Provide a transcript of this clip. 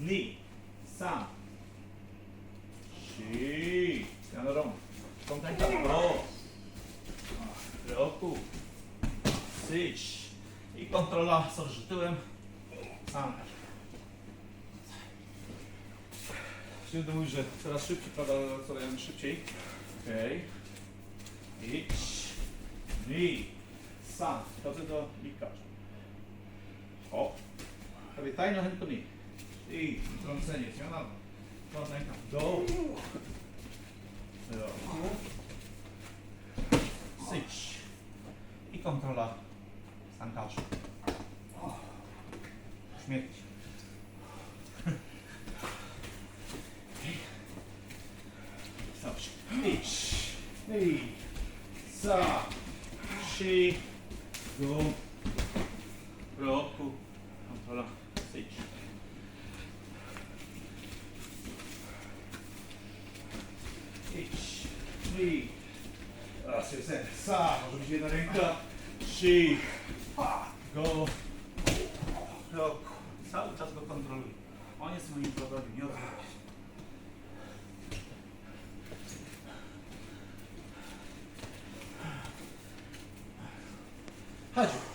2, 3, 4. Zmiana rąk. Kontenka w los. Roku. Syć. I kontrola z tyłem. Sam. Będę mówił, że coraz szybciej, prawda, coraz szybciej. Okej. I i sam. Wchodzę do likarza. O. Pamiętaj na chętnie. I trącenie. Zmiana. Trącenka w dół. Roku. Syć. I kontrola stankarza. Śmierć. Dobrze. Idź. I za. Trzy. Do. 5, uh, 6, 7, 7, odříží jedna ręka, 3, go, krok, cały czas go kontroluj. On jest moim wrogiem, nie odwróć się. Chodź.